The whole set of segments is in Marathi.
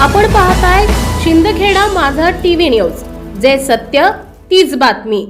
आपण पाहताय शिंदखेडा माझा टीव्ही न्यूज. जे सत्य तीच बातमी.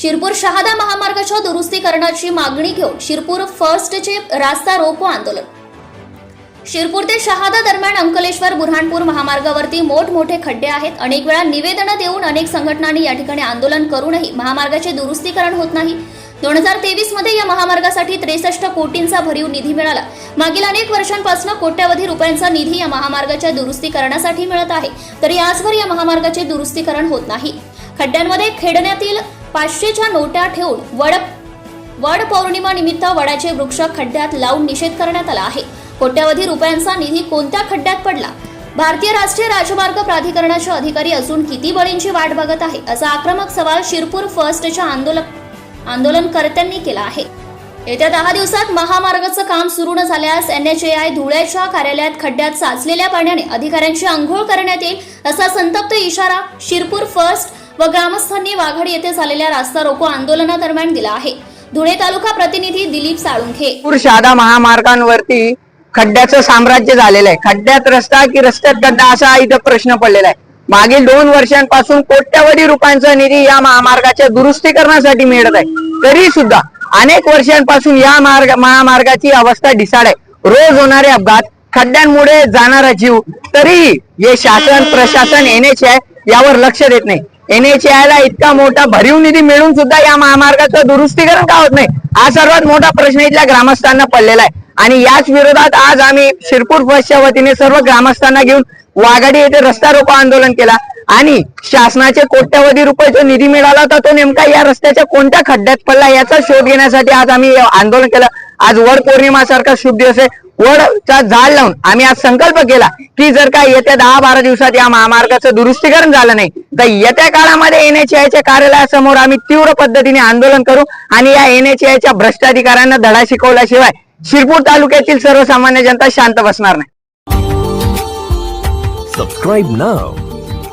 शिरपूर शहादा महामार्गाच्या दुरुस्तीकरणाची मागणी घेऊन शिरपूर फर्स्टचे रास्ता रोको आंदोलन. शिरपूर ते शहादा दरम्यान अंकलेश्वर बुरहाणपूर महामार्गावरती मोठमोठे खड्डे आहेत. अनेक वेळा निवेदनं देऊन अनेक संघटनांनी या ठिकाणी आंदोलन करूनही महामार्गाचे दुरुस्तीकरण होत नाही. दोन हजार तेवीसमध्ये या महामार्गासाठी त्रेसष्ट कोटींचा भरीव निधी मिळाला. मागील अनेक वर्षांपासून कोट्यवधी रुपयांचा निधी या महामार्गाच्या दुरुस्तीकरणासाठी मिळत आहे. तरी आजवर या महामार्गाचे दुरुस्तीकरण होत नाही. खड्ड्यांमध्ये खेडण्यातील पाचशेच्या नोटा ठेवून वड वड पौर्णिमा निमित्त वडाचे वृक्ष खड्ड्यात लावून निषेध करण्यात आला आहे. कोट्यवधी रुपयांचा निधी कोणत्या खड्ड्यात पडला? भारतीय राष्ट्रीय राजमार्ग प्राधिकरणाचे अधिकारी अजून किती बळींची वाट बघत आहे? असा आक्रमक सवाल शिरपूर फर्स्टच्या आंदोलक आंदोलनकर्त्यांनी केला आहे. येत्या दहा दिवसात महामार्गाचं काम सुरू न झाल्यास एन एच ए आय धुळ्याच्या कार्यालयात खड्ड्यात साचलेल्या पाण्याने अधिकाऱ्यांची आंघोळ करण्यात येईल असा संतप्त इशारा शिरपूर फर्स्ट व ग्रामस्थांनी वाघाडी येथे झालेल्या रास्ता रोको आंदोलनादरम्यान दिला आहे. धुळे तालुका प्रतिनिधी दिलीप साळुंखे. नागपूर शहादा महामार्गांवरती खड्ड्याचं साम्राज्य झालेलं आहे. खड्ड्यात रस्ता की रस्त्यात खड्डा असा इथं प्रश्न पडलेला आहे. मागील दोन वर्षांपासून कोट्यावधी रुपयांचा निधी या महामार्गाच्या दुरुस्तीकरणासाठी मिळत आहे. तरी सुद्धा अनेक वर्षांपासून या मार्ग महामार्गाची अवस्था ढिसाळ आहे रोज होणारे अपघात खड्ड्यांमुळे जाणारा जीव तरीही हे शासन प्रशासन एनएच यावर लक्ष देत नाही. एनएच ला इतका मोठा भरीव निधी मिळून सुद्धा या महामार्गाचं दुरुस्तीकरण का होत नाही? हा सर्वात मोठा प्रश्न इथल्या ग्रामस्थांना पडलेला आहे. आणि याच विरोधात आज आम्ही शिरपूर बसच्या वतीने सर्व ग्रामस्थांना घेऊन वाघाडी येथे रस्ता रोको आंदोलन केला. आणि शासनाचे कोट्यावधी रुपये जो निधी मिळाला होता तो नेमका या रस्त्याच्या कोणत्या खड्ड्यात पडला याचा शोध घेण्यासाठी आज आम्ही आंदोलन केलं. आज वड पौर्णिमा सारखा शुभ दिवस आहे. वडचा झाड लावून आम्ही आज संकल्प केला की जर का येत्या दहा बारा दिवसात या महामार्गाचं दुरुस्तीकरण झालं नाही तर येत्या काळामध्ये एनएचआयच्या कार्यालयासमोर आम्ही तीव्र पद्धतीने आंदोलन करू आणि या एनएचआयच्या भ्रष्टाधिकाऱ्यांना धडा शिकवल्याशिवाय शिरपूर तालुक्यातील सर्वसामान्य जनता शांत बसणार नाही. Subscribe now